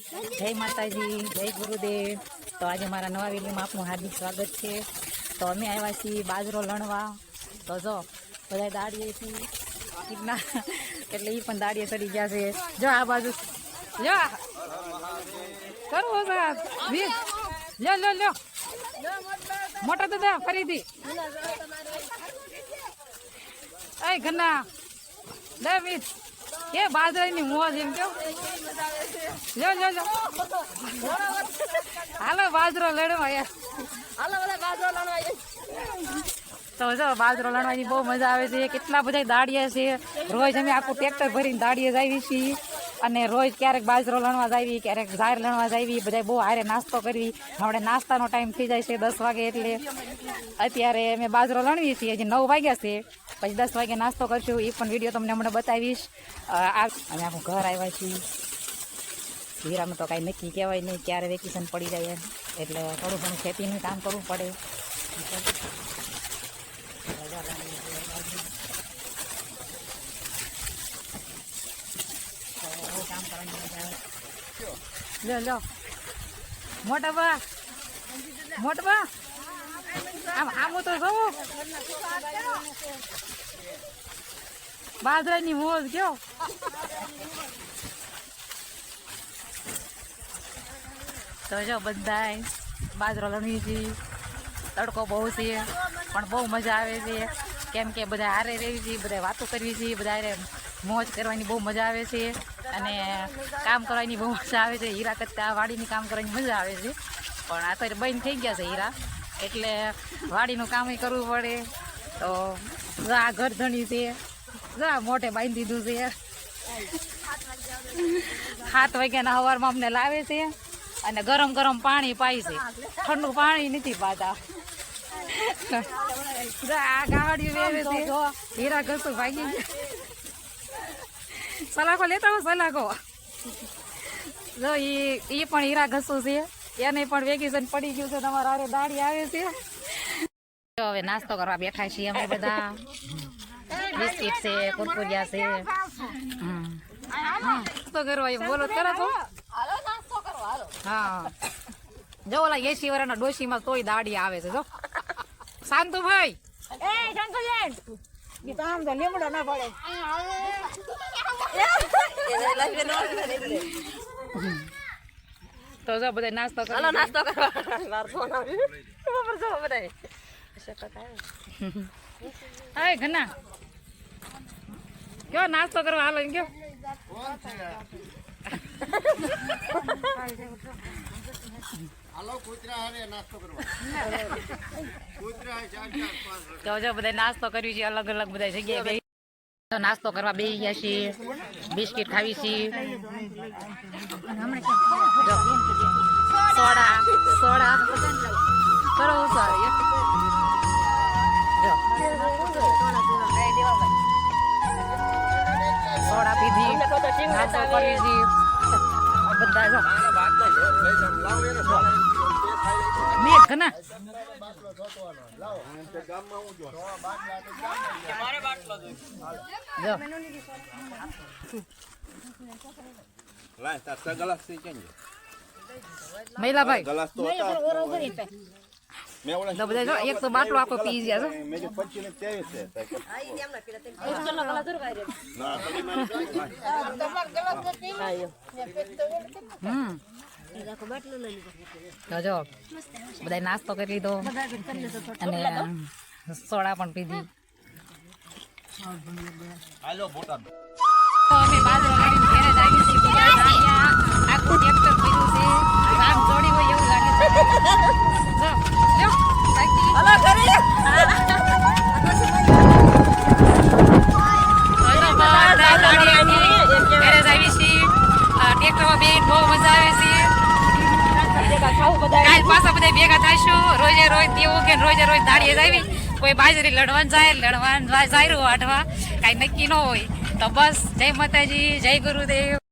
જય માતાજી, જય ગુરુદેવ. તો આજે મારા નવા વિડીયોમાં આપનું હાર્દિક સ્વાગત છે. તો અમે આવ્યા છીએ બાજરો લણવા. તો જો બધા દાડીએ છીએ. એટલે એ પણ દાડીએ ચડી ગયા છે. જો આ બાજુ. જો. કરો લ્યો લ્યો લ્યો. મોટા દાદા, ફરીથી. એ ઘરના. લે વીર કે બાજરાની મોજ એમ કેવું લ્યો લ્યો લ્યો. હાલો, બાજરો લડવા યાર. તો જો, બાજરો લણવાની બહુ મજા આવે છે. કેટલા બધા દાડિયા છે. રોજ અમે આખું ટ્રેક્ટર ભરીને દાડીએ જાવી છીએ. અને રોજ ક્યારેક બાજરો લણવા જાવી ક્યારેક ઝાર લણવા જાવી બધા બહુ હારે નાસ્તો કરવી. હમણાં નાસ્તાનો ટાઈમ થઈ જાય છે દસ વાગે એટલે. અત્યારે અમે બાજરો લણવી છીએ. હજી નવ વાગ્યા છે. પછી દસ વાગે નાસ્તો કરશું, એ પણ વીડિયો તમને હમણાં બતાવીશ. આ અમે આખું ઘર આવ્યા છીએ. હીરાનું તો કાંઈ નક્કી કહેવાય નહીં, ક્યારે વેકેશન પડી જાય એટલે થોડું ઘણું ખેતીનું કામ કરવું પડે. લો લો મોટા મોટા આમ આમ તો બાજરાની મોજ કયો. તો જો બધા બાજરો લણવી છે તડકો બહુ છે, પણ બહુ મજા આવે છે. કેમ કે બધા હારે રહેવી છીએ બધા વાતો કરવી છીએ બધા હારે મોજ કરવાની બહુ મજા આવે છે. અને કામ કરવાની બહુ મજા આવે છે. હીરા કરતા વાડીની કામ કરવાની મજા આવે છે. પણ અત્યારે બંધ થઈ ગયા છે હીરા. એટલે વાડીનું કામ કરવું પડે. તો આ ઘર ધણી છે. જા મોઢે બાંધી દીધું છે. સાત વાગ્યાના સવારમાં અમને લાવે છે અને ગરમ ગરમ પાણી પાય છે. ઠંડુ પાણી નથી પાતા. આ ગાવાડીઓ વેવે છે. હીરા ઘસું ભાગી સલાખો લેતા હો સલાખો. જો એ ઈ પણ હીરા ઘસું છે. એને પણ વેકેશન પડી ગયું છે તમારા હારે દાડી આવે છે. જો હવે નાસ્તો કરવા બેઠા છીએ અમે બધા. બિસ્કિટ છે કુરકુરિયા છે. નાસ્તો કરવા બોલો તરત હો. હા. જો ઓલા એસી વર્ષના ડોશીમાં તોય દાડી આવે છે જો. શાંતુભાઈ. તો જો બધા નાસ્તો કરો હાલો નાસ્તો કરવા. મારો ફોન આવ્યો બરાબર જો બધાય. હાય ઘના કયો નાસ્તો કરવા? હાલો એમ કયો. તો જો બધા નાસ્તો કર્યું છે અલગ અલગ બધા જગ્યાએ નાસ્તો કરવા બેસી ગયા છીએ બિસ્કિટ ખાવી છીએ પીધી નાસ્તો કરી છી બધા જો મેઘ કના જો લાય. તાર સા ગલાસ તો તો બધા જો એક તો બાટલો આખો પી ગયા છો જે બધા નાસ્તો કરી લીધો અને સોડા પણ પીધી હાલો તો અમે બાજરો લઈને ઘરે આખું આ ટ્રેક્ટરમાં બેસીને બહુ મજા આવે છે. કાલ પાછા બધા ભેગા થઈશું. રોજે રોજ દેવું કે રોજે રોજ દાડીએ જ આવી. કોઈ બાજરી લડવાન જાય લડવાન જાય વાઢવા. કાંઈ નક્કી ન હોય. તો બસ, જય માતાજી, જય ગુરુદેવ.